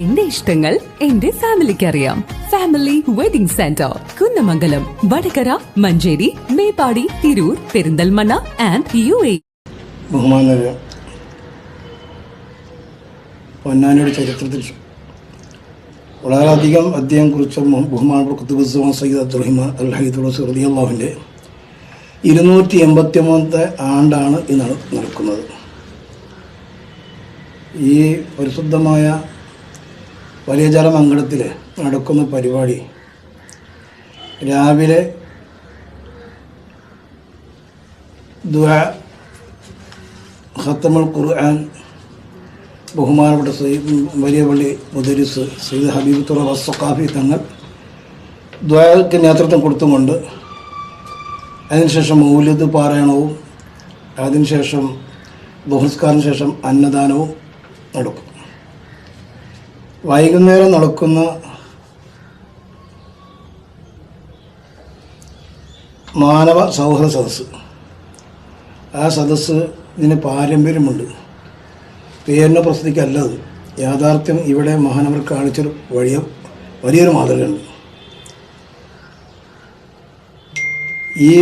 എന്റെ ഇഷ്ടങ്ങൾ എന്റെ ഫാമിലിക്ക് അറിയാം family wedding centre Kunnamangalam Vadakara Manjeri Meppadi Tirur Perinthalmanna and U A പൊന്നാനിയുടെ ചരിത്രത്തിൽ വളരെയധികം അദ്ദേഹം കുറിച്ച ബഹുമാനപ്പെട്ട കുത്തുബുസ്വാൻ സയ്യിദ് അബ്ദുറഹിമ അൽ ഹൈദുള്ള സുഹൃദി അള്ളാഹുവിന്റെ ഇരുന്നൂറ്റി എൺപത്തി മൂന്നത്തെ ആണ്ടാണ് ഇന്ന് നടക്കുന്നത്. ഈ പരിശുദ്ധമായ വലിയജാല മംഗളത്തിൽ നടക്കുന്ന പരിപാടി. രാവിലെ ദുആ ഖുർആൻ ബഹുമാനപ്പെട്ട സയ്യിദ് വലിയ പള്ളി മുദരിസ് സയ്യിദ് ഹബീബ് വസ്സഖാഫി തങ്ങൾ ദ്വയക്ക് നേതൃത്വം കൊടുത്തുകൊണ്ട് അതിനുശേഷം മൗലിദ് പാരായണവും അതിനുശേഷം ബഹുസ്കാരത്തിന് ശേഷം അന്നദാനവും നടക്കും. വൈകുന്നേരം നടക്കുന്ന. മാനവ സൗഹൃദ സദസ്സ്. ആ സദസ്സ് ഇതിന് പാരമ്പര്യമുണ്ട്. പേരിനെ പ്രസിദ്ധിക്കല്ലത് യാഥാർത്ഥ്യം ഇവിടെ മഹാനവർ കാണിച്ചൊരു വലിയ വലിയൊരു മാതൃകയുണ്ട്. ഈ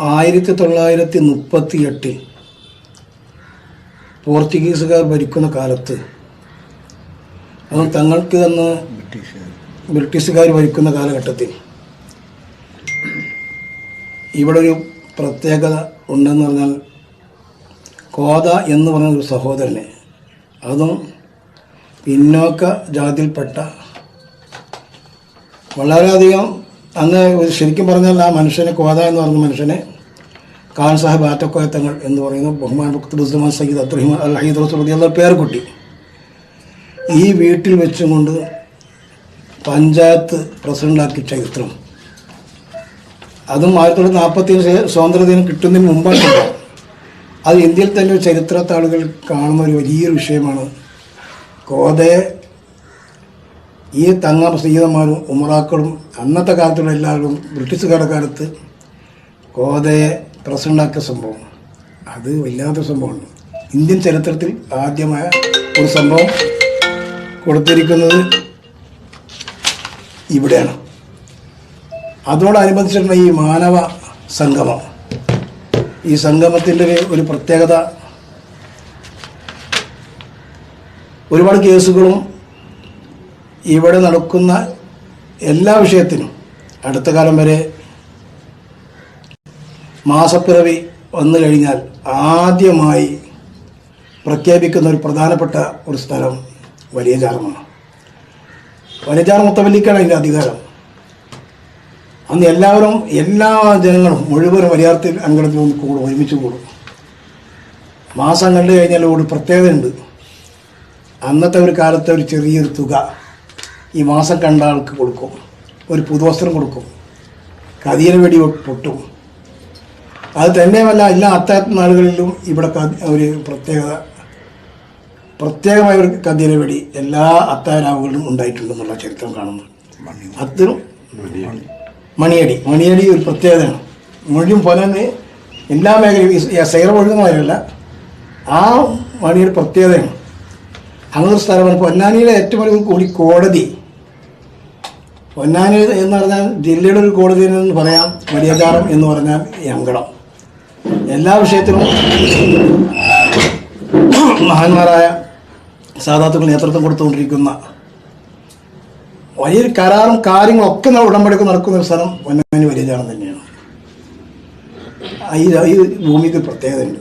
ആയിരത്തി തൊള്ളായിരത്തി മുപ്പത്തി എട്ടിൽ പോർച്ചുഗീസുകാർ ഭരിക്കുന്ന കാലത്ത് അതും തങ്ങൾക്ക് തന്ന് ബ്രിട്ടീഷുകാർ. ഭരിക്കുന്ന കാലഘട്ടത്തിൽ ഇവിടെ ഒരു പ്രത്യേകത ഉണ്ടെന്ന് പറഞ്ഞാൽ കോത എന്ന് പറഞ്ഞ ഒരു സഹോദരനെ അതും പിന്നോക്ക ജാതിയിൽപ്പെട്ട വളരെയധികം അന്ന് ശരിക്കും പറഞ്ഞാൽ ആ മനുഷ്യനെ കോത എന്ന് പറഞ്ഞ മനുഷ്യനെ ഖാൻ സാഹിബ് ആറ്റക്കോയത്തങ്ങൾ എന്ന് പറയുന്ന. ബഹുമാൻ ഉസ്മാൻ സയ്യിദ് അബ്ദുറഹിമാൻ അൽ ഹൈദ് റസൂദി എന്ന പേർക്കുട്ടി ഈ വീട്ടിൽ വെച്ചും കൊണ്ട് പഞ്ചായത്ത് പ്രസിഡന്റാക്കി ചരിത്രം. അതും ആയിരത്തി തൊള്ളായിരത്തി നാൽപ്പത്തി സ്വാതന്ത്ര്യദിനം കിട്ടുന്നതിന് മുമ്പാണ് അത് ഇന്ത്യയിൽ തന്നെ ചരിത്രത്താളുകൾ കാണുന്ന ഒരു വലിയൊരു വിഷയമാണ്. കോതയെ ഈ തങ്ങ സീതന്മാരും ഉമറാക്കളും അന്നത്തെ കാലത്തുള്ള എല്ലാവരും ബ്രിട്ടീഷുകാരുടെ കാലത്ത് കോതയെ പ്രസിഡന്റാക്കിയ സംഭവം. അത് വല്ലാത്ത സംഭവമാണ്. ഇന്ത്യൻ ചരിത്രത്തിൽ ആദ്യമായ ഒരു സംഭവം കൊടുത്തിരിക്കുന്നത് ഇവിടെയാണ്. അതോടനുബന്ധിച്ചിട്ടുള്ള ഈ മാനവ സംഗമം. ഈ സംഗമത്തിന്റെ ഒരു- പ്രത്യേകത ഒരുപാട് കേസുകളും ഇവിടെ നടക്കുന്ന എല്ലാ വിഷയത്തിനും അടുത്ത കാലം വരെ മാസപ്പിറവി വന്നു കഴിഞ്ഞാൽ ആദ്യമായി പ്രഖ്യാപിക്കുന്ന ഒരു പ്രധാനപ്പെട്ട ഒരു സ്ഥലം വലിയ ജാറമാണ് ജാറ മുത്തവല്ലിക്കാണ് അതിന്റെ അധികാരം. അന്ന് എല്ലാവരും എല്ലാ ജനങ്ങളും മുഴുവനും വലിയാർത്തിൽ അങ്കണത്തിൽ ഒന്ന് കൂടും ഒരുമിച്ച് കൂടും. മാസം കണ്ടു കഴിഞ്ഞാൽ ഒരു പ്രത്യേകതയുണ്ട്. അന്നത്തെ ഒരു കാലത്തെ ഒരു ചെറിയൊരു തുക ഈ മാസം കണ്ട ആൾക്ക് കൊടുക്കും. ഒരു പുതുവസ്ത്രം കൊടുക്കും. കതിയിലെ വെടി പൊട്ടും. അത് തന്നെയുമല്ല എല്ലാ അത്താത്ത നാളുകളിലും ഇവിടെ ഒരു പ്രത്യേകത. പ്രത്യേകമായ ഒരു കതിയന വെടി എല്ലാ അത്താരാവുകളിലും ഉണ്ടായിട്ടുണ്ടെന്നുള്ള ചരിത്രം കാണുന്നു. അത്തരും മണിയടി. മണിയടി ഒരു പ്രത്യേകതയാണ്. മുഴുവൻ തന്നെ എല്ലാ മേഖലയും സൈറ ഒഴുകുന്ന ആ മണിയുടെ പ്രത്യേകതയാണ്. അങ്ങനെ ഒരു സ്ഥലമാണ് പൊന്നാനിയിലെ ഏറ്റവും വലിയ കൂടി കോടതി. പൊന്നാനി എന്ന് പറഞ്ഞാൽ ജില്ലയുടെ ഒരു കോടതി എന്ന് പറയാം. വലിയകാരം എന്ന് പറഞ്ഞാൽ അങ്കടം എല്ലാ വിഷയത്തിലും മഹാന്മാരായ സാധാത്തുക്കൾ നേതൃത്വം കൊടുത്തുകൊണ്ടിരിക്കുന്ന വലിയൊരു കരാറും കാര്യങ്ങളും ഒക്കെ നമ്മൾ ഉടമ്പടിക്കും നടക്കുന്ന ഒരു സ്ഥലം പൊന്നമേനി വലിയചാരം തന്നെയാണ്. ഈ ഭൂമിക്ക് പ്രത്യേകതയുണ്ട്.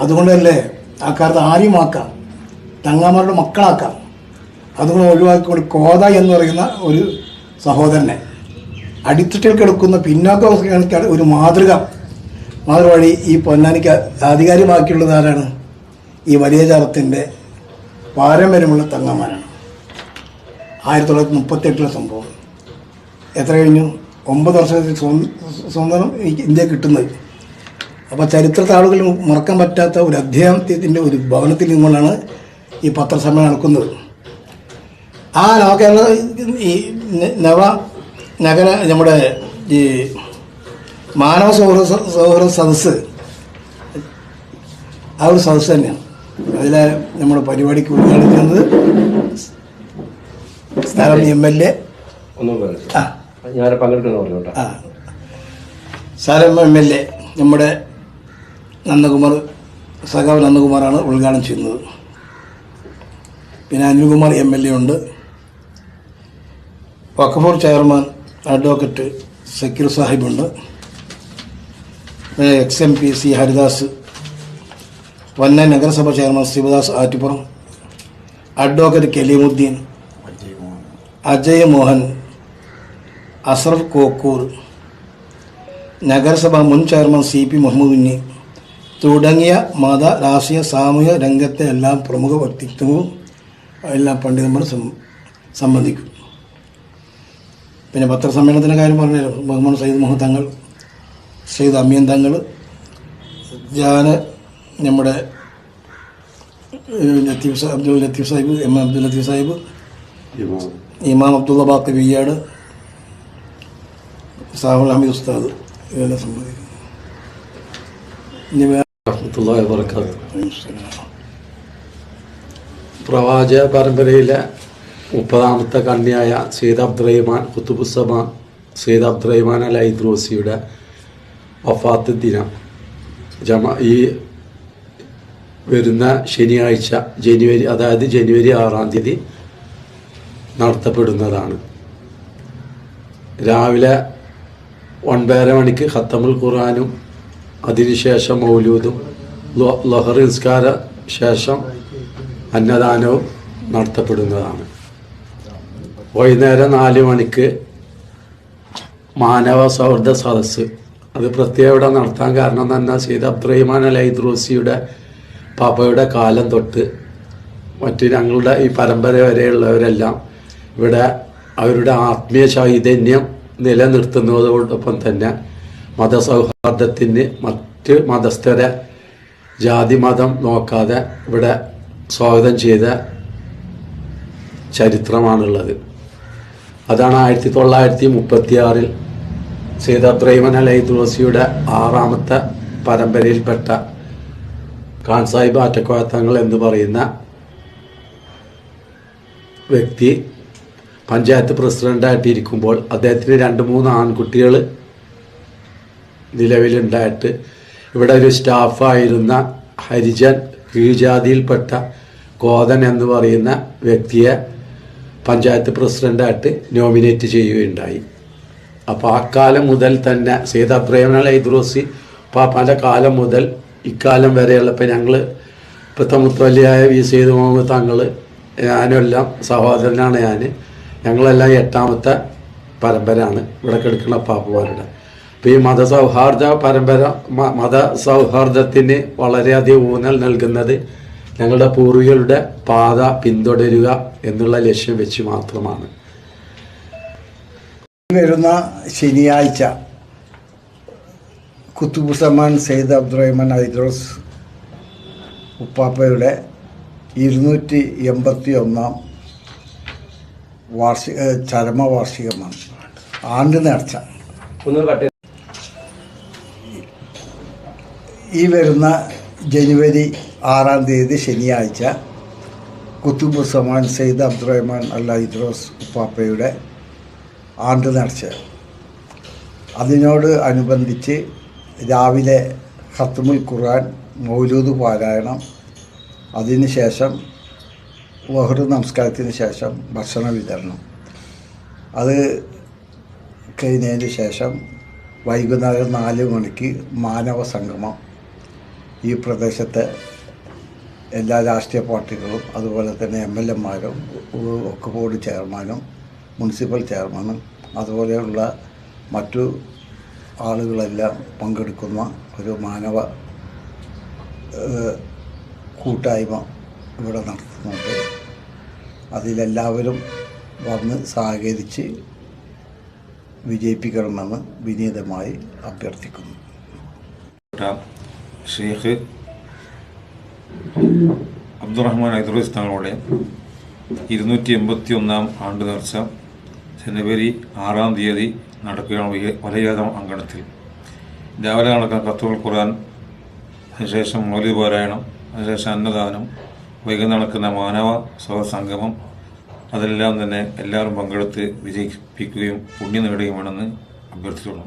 അതുകൊണ്ടല്ലേ ആ കാലത്ത് ആരെയും ആക്കാം തങ്ങാമാരുടെ മക്കളാക്കാം. അതുകൊണ്ട് ഒഴിവാക്കിക്കൊണ്ട് കോത എന്ന് പറയുന്ന ഒരു സഹോദരനെ അടിത്തട്ടിൽ കിടക്കുന്ന പിന്നോക്ക ഒരു മാതൃക. മാതൃ വഴി ഈ പൊന്നാനിക്ക് ആധികാരികമാക്കിയുള്ളത് ആരാണ്? ഈ വലിയ ചാറത്തിന്റെ പാരമ്പര്യമുള്ള തങ്ങന്മാരാണ്. ആയിരത്തി തൊള്ളായിരത്തി മുപ്പത്തെട്ടിലെ സംഭവം. എത്ര കഴിഞ്ഞു? ഒമ്പത് വർഷത്തിൽ സ്വ- സ്വന്തം ഇന്ത്യ കിട്ടുന്നത്. അപ്പോൾ ചരിത്രത്തെ ആളുകൾ മറക്കാൻ പറ്റാത്ത ഒരു അധ്യായത്തിന്റെ ഒരു ഭവനത്തിൽ നിന്നുകൊണ്ടാണ് ഈ പത്രസമ്മേളനം നടക്കുന്നത്. ആ നവകേരള ഈ നവ നഗര നമ്മുടെ ഈ മാനവ സൗഹൃദ സൗഹൃദ സദസ്സ് ആ ഒരു സദസ്സ് തന്നെയാണ്. അതിലെ നമ്മൾ പരിപാടിക്ക് ഉദ്ഘാടനം ചെയ്യുന്നത് സ്ഥലം എം എൽ എ. ആ. ഞാൻ പങ്കെടുക്കുന്ന പറഞ്ഞു കേട്ടോ. ആ. സ്ഥലം എം എൽ എ. നമ്മുടെ നന്ദകുമാർ സഖാവ് നന്ദകുമാറാണ് ഉദ്ഘാടനം ചെയ്യുന്നത്. പിന്നെ അനിൽകുമാർ എം എൽ എ ഉണ്ട്. വഖഫോർ chairman advocate Zakir സാഹിബുണ്ട്. Ex M P C Haridas വന്ന നഗരസഭ ചെയർമാൻ ശിവദാസ് ആറ്റിപ്പുറം അഡ്വക്കേറ്റ് കലീമുദ്ദീൻ അജയ് മോഹൻ അസ്രഫ് കോക്കൂർ നഗരസഭ മുൻ chairman C P Muhammad Unni തുടങ്ങിയ മത രാഷ്ട്രീയ സാമൂഹിക രംഗത്തെ എല്ലാ പ്രമുഖ വ്യക്തിത്വവും എല്ലാ പണ്ഡിതന്മാർ സംബന്ധിക്കും. പിന്നെ പത്രസമ്മേളനത്തിന്റെ കാര്യം പറഞ്ഞല്ലോ ബഹുമാൻ സയ്യിദ് മുഹമ്മദ് തങ്ങൾ സയ്യിദ് അമീൻ തങ്ങൾ ഞാൻ നമ്മുടെ ലത്തീഫ് അബ്ദുൽ ലത്തീഫ് സാഹിബ് എം. എ അബ്ദുൽ ലത്തീഫ് സാഹിബ് ഇമാം. അബ്ദുള്ള ബാക്കി വിയ്യാട് സാഹുൽ ഹമീദ് ഉസ്താദ് ഇതെല്ലാം സംബന്ധിക്കും പ്രവാചക പരമ്പരയിലെ മുപ്പതാമത്തെ കണ്ണിയായ സെയ്ദ് അബ്ദുറഹിമാൻ കുത്തുബുസമാൻ സെയ്ദ് അബ്ദുറഹിമാൻ അൽ ഐദ്രോസിയുടെ വഫാത്ത് ദിനം. ജമ ഈ വരുന്ന ശനിയാഴ്ച ജനുവരി അതായത് ജനുവരി ആറാം തീയതി നടത്തപ്പെടുന്നതാണ്. രാവിലെ ഒൻപതര മണിക്ക് ഖത്തമുൽ ഖുറാനും അതിനുശേഷം മൗലൂദും ലൊഹർ നിസ്കാര ശേഷം അന്നദാനവും നടത്തപ്പെടുന്നതാണ്. വൈകുന്നേരം നാല് മണിക്ക് മാനവ സൗഹൃദ സദസ്സ്. അത് പ്രത്യേകം ഇവിടെ നടത്താൻ കാരണം തന്നെ സീദ് അബ്ദുറഹിമാൻ അൽ ഐദ്രൂസിയുടെ പാപ്പയുടെ കാലം തൊട്ട് മറ്റ് ഞങ്ങളുടെ ഈ പരമ്പര വരെയുള്ളവരെല്ലാം ഇവിടെ അവരുടെ ആത്മീയ ചൈതന്യം നിലനിർത്തുന്നതോടൊപ്പം തന്നെ മതസൗഹാർദ്ദത്തിന് മറ്റ് മതസ്ഥരെ ജാതി മതം നോക്കാതെ ഇവിടെ സ്വാഗതം ചെയ്ത ചരിത്രമാണുള്ളത്. അതാണ് ആയിരത്തി തൊള്ളായിരത്തി മുപ്പത്തി ആറിൽ അലൈ തുളസിയുടെ ആറാമത്തെ പരമ്പരയിൽപ്പെട്ട ഖാൻ സാഹിബ് ആറ്റക്കോയത്തങ്ങൾ എന്ന് പറയുന്ന വ്യക്തി പഞ്ചായത്ത് പ്രസിഡന്റായിട്ടിരിക്കുമ്പോൾ അദ്ദേഹത്തിന് രണ്ട് മൂന്ന് ആൺകുട്ടികൾ നിലവിലുണ്ടായിട്ട് ഇവിടെ ഒരു സ്റ്റാഫായിരുന്ന ഹരിജൻ കീഴ്ജാതിയിൽപ്പെട്ട ഗോതൻ എന്ന് പറയുന്ന വ്യക്തിയെ പഞ്ചായത്ത് പ്രസിഡന്റായിട്ട് നോമിനേറ്റ് ചെയ്യുകയുണ്ടായി. അപ്പോൾ ആ കാലം മുതൽ തന്നെ സീത അബ്രഹിമൻ അൽ ഐദ്രോസി പാപ്പാന്റെ കാലം മുതൽ ഇക്കാലം വരെയുള്ള ഇപ്പം ഞങ്ങൾ ഇപ്പോഴത്തെ മുത്തവല്ലിയായ വി സെയ്ദ് മുഹമ്മദ് താങ്കൾ ഞാനെല്ലാം സഹോദരനാണ് ഞാൻ ഞങ്ങളെല്ലാം എട്ടാമത്തെ പരമ്പരയാണ് ഇവിടെ കിടക്കുന്ന പാപ്പുമാരുടെ അപ്പോൾ ഈ മതസൗഹാർദ്ദ പരമ്പര മത സൗഹാർദ്ദത്തിന് വളരെയധികം ഊന്നൽ നൽകുന്നത് ഞങ്ങളുടെ പൂർവികരുടെ പാത പിന്തുടരുക എന്നുള്ള ലക്ഷ്യം വെച്ച് മാത്രമാണ്. വരുന്ന ശനിയാഴ്ച കുത്തുബുസമാൻ സെയ്ദ് അബ്ദുറഹ്മാൻ ഐദ്രോസ് ഉപ്പാപ്പയുടെ ഇരുന്നൂറ്റി എൺപത്തി ഒന്നാം വാർഷിക ചരമവാർഷികമാണ്. ആണ്ട് നേർച്ച. ഈ വരുന്ന ജനുവരി ആറാം തീയതി ശനിയാഴ്ച കുത്തുബുസമാൻ സെയ്ദ് അബ്ദുറഹ്മാൻ അൽ ഇദ്രോസ് ഉപ്പാപ്പയുടെ ആണ്ട് നേർച്ച. അതിനോട് അനുബന്ധിച്ച് രാവിലെ ഹത്തുമുൽ ഖുർആൻ മൗലൂദ് പാരായണം അതിനുശേഷം വഹ്റു നമസ്കാരത്തിന് ശേഷം ഭക്ഷണ വിതരണം. അത് കഴിഞ്ഞതിന് ശേഷം വൈകുന്നേരം നാല് മണിക്ക് മാനവ സംഗമം. ഈ പ്രദേശത്തെ എല്ലാ രാഷ്ട്രീയ പാർട്ടികളും അതുപോലെ തന്നെ എം എൽ എമാരും ഒക്കെ ബോർഡ് ചെയർമാനും മുനിസിപ്പൽ ചെയർമാനും അതുപോലെയുള്ള മറ്റു ആളുകളെല്ലാം പങ്കെടുക്കുന്ന ഒരു മാനവ കൂട്ടായ്മ ഇവിടെ നടത്തുന്നുണ്ട്. അതിലെല്ലാവരും വന്ന് സഹകരിച്ച് വിജയിപ്പിക്കണമെന്ന് വിനീതമായി അഭ്യർത്ഥിക്കുന്നു. ഷെയ്ഖ് അബ്ദുറഹ്മാൻ ഐദ്രോസ് തങ്ങളുടെ ഇരുന്നൂറ്റി എൺപത്തി ഒന്നാം ആണ്ട് നേർച്ച ജനുവരി ആറാം തീയതി നടക്കുകയാണ് വലയതം അങ്കണത്തിൽ. രാവിലെ നടക്കുന്ന കത്തുകൾ ഖുർആൻ അതിനുശേഷം മൗലി പാരായണം അതിനുശേഷം അന്നദാനം വൈകുന്നേരം നടക്കുന്ന മാനവ സഹസംഗമം അതെല്ലാം തന്നെ എല്ലാവരും പങ്കെടുത്ത് വിജയിപ്പിക്കുകയും പുണ്യം നേടുകയും വേണമെന്ന് അഭ്യർത്ഥിച്ചുകൊള്ളു